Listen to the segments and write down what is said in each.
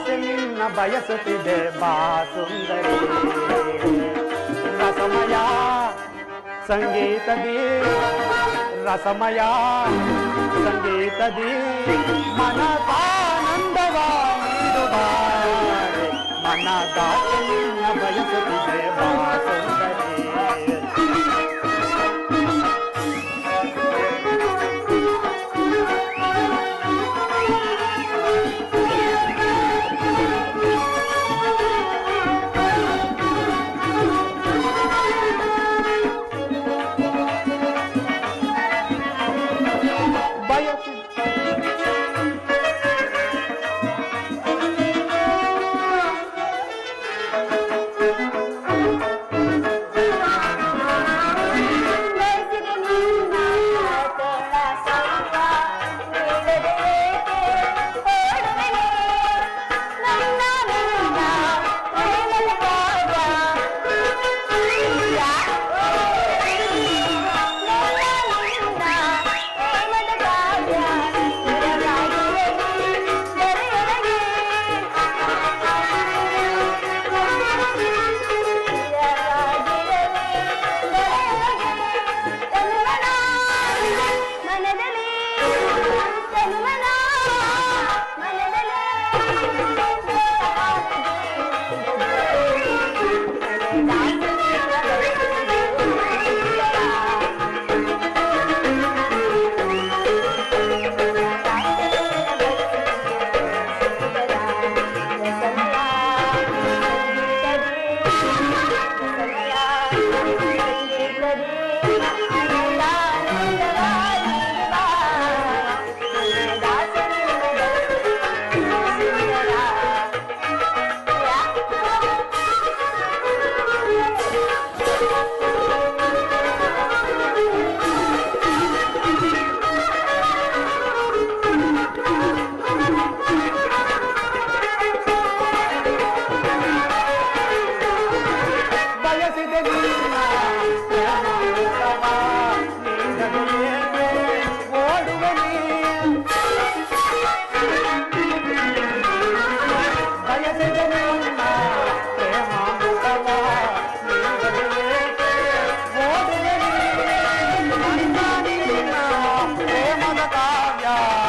ಆಸೆ ನಿನ್ನ ಬಯಸುತ್ತಿದೆ ಬಾ ಸುಂದರಿ ರಸಮಯ ಸಂಗೀತದಿ ರಸಮಯ ಸಂಗೀತದಿ ಮನದಾನಂದವ ನೀಡುವ ಮನದಾನ काव्या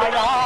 my God.